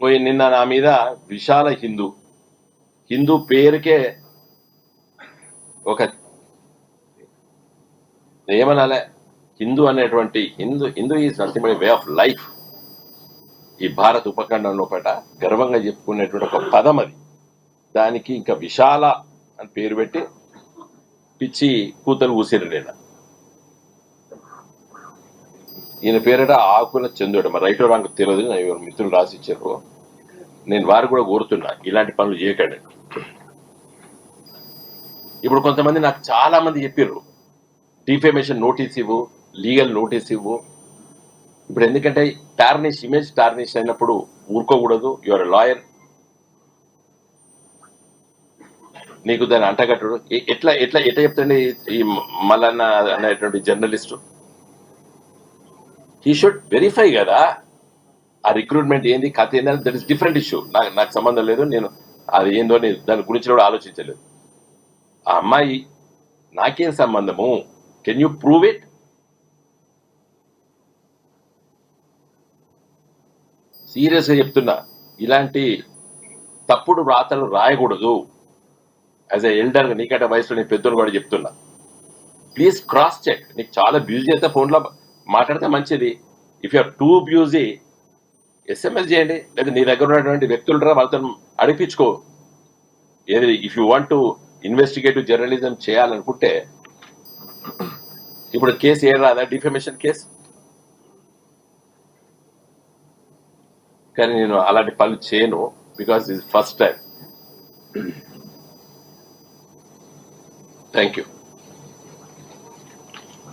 పోయి నిన్న నా మీద విశాల హిందూ హిందూ పేరుకే ఒక ఏమనాలే హిందూ అనేటువంటి Hindu Hindu is nothing way of life. ఈ భారత ఉపఖండం లోపల గర్వంగా చెప్పుకునేటువంటి ఒక పదం అది. దానికి ఇంకా విశాల అని పేరు పెట్టి పిచ్చి కూతలు ఊసిరు నేను ఈయన పేరట ఆకుల చందుడు మరి రైట్ రాంగ్ తెలియదు నా ఎవరు మిత్రులు రాసి ఇచ్చారు. నేను వారు కూడా కోరుతున్నా ఇలాంటి పనులు చేయకండి. ఇప్పుడు కొంతమంది నాకు చాలా మంది చెప్పారు డిఫేమేషన్ నోటీస్ ఇవ్వు లీగల్ నోటీస్ ఇవ్వు. ఇప్పుడు ఎందుకంటే టార్నిష్ ఇమేజ్ టార్నిష్ అయినప్పుడు ఊరుకోకూడదు యువర్ లాయర్ నీకు దాన్ని అంటగట్టడు. ఎట్లా ఎట్లా ఎట్లా చెప్తండి ఈ మల్లన్న అనేటువంటి జర్నలిస్టు? హీ షుడ్ వెరిఫై కదా ఆ రిక్రూట్మెంట్ ఏంది కథ ఏంది దట్ ఇస్ డిఫరెంట్ ఇష్యూ నాకు నాకు సంబంధం లేదు నేను అది ఏందో అని దాని గురించి కూడా ఆలోచించలేదు. ఆ అమ్మాయి నాకేం సంబంధము? కెన్ యూ ప్రూవ్ ఇట్ సీరియస్గా చెప్తున్నా ఇలాంటి తప్పుడు రాతలు రాయకూడదు. యాజ్ ఎ ఎల్డర్ నీకంటే వయసులో నేను పెద్దోడు కూడా చెప్తున్నా. ప్లీజ్ క్రాస్ చెక్ నీకు చాలా బిజీ అయితే ఫోన్లో మాట్లాడితే మంచిది. If you're too busy SMS చేయండి. లేదా నీ దగ్గర ఉన్నటువంటి వ్యక్తులు రా వాళ్ళతో అడిపించుకో. ఏది if you want to investigative journalism చేయాలనుకుంటే ఇప్పుడు కేసు ఏం రాదా? డిఫెమేషన్ కేసు కానీ నేను అలాంటి పనులు చేయను బికాస్ ఇది ఫస్ట్ టైం థ్యాంక్ యూ